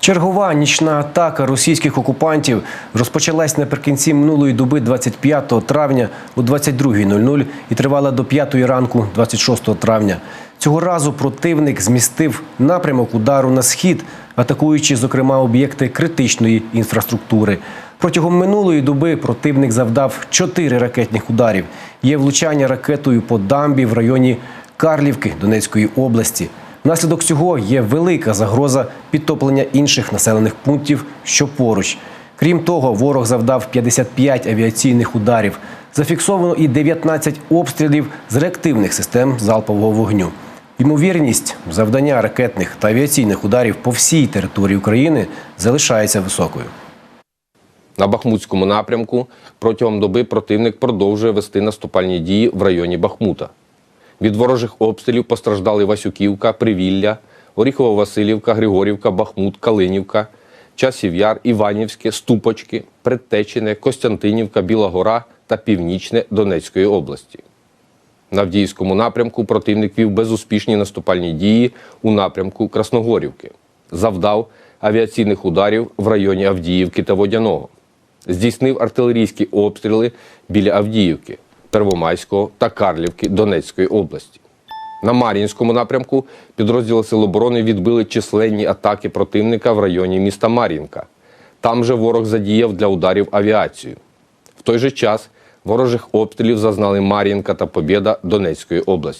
Чергова нічна атака російських окупантів розпочалась наприкінці минулої доби 25 травня о 22.00 і тривала до 5 ранку 26 травня. Цього разу противник змістив напрямок удару на схід, атакуючи, зокрема, об'єкти критичної інфраструктури. Протягом минулої доби противник завдав чотири ракетних ударів. Є влучання ракетою по дамбі в районі Карлівки Донецької області. Внаслідок цього є велика загроза підтоплення інших населених пунктів, що поруч. Крім того, ворог завдав 55 авіаційних ударів. Зафіксовано і 19 обстрілів з реактивних систем залпового вогню. Ймовірність завдання ракетних та авіаційних ударів по всій території України залишається високою. На Бахмутському напрямку протягом доби противник продовжує вести наступальні дії в районі Бахмута. Від ворожих обстрілів постраждали Васюківка, Привілля, Оріхово-Василівка, Григорівка, Бахмут, Калинівка, Часів Яр, Іванівське, Ступочки, Предтечине, Костянтинівка, Біла Гора та Північне Донецької області. На Авдіївському напрямку противник вів безуспішні наступальні дії у напрямку Красногорівки. Завдав авіаційних ударів в районі Авдіївки та Водяного. Здійснив артилерійські обстріли біля Авдіївки, Первомайського та Карлівки Донецької області. На Мар'їнському напрямку підрозділи Сил оборони відбили численні атаки противника в районі міста Мар'їнка. Там же ворог задіяв для ударів авіацію. В той же час ворожих обстрілів зазнали Мар'їнка та Побєда Донецької області.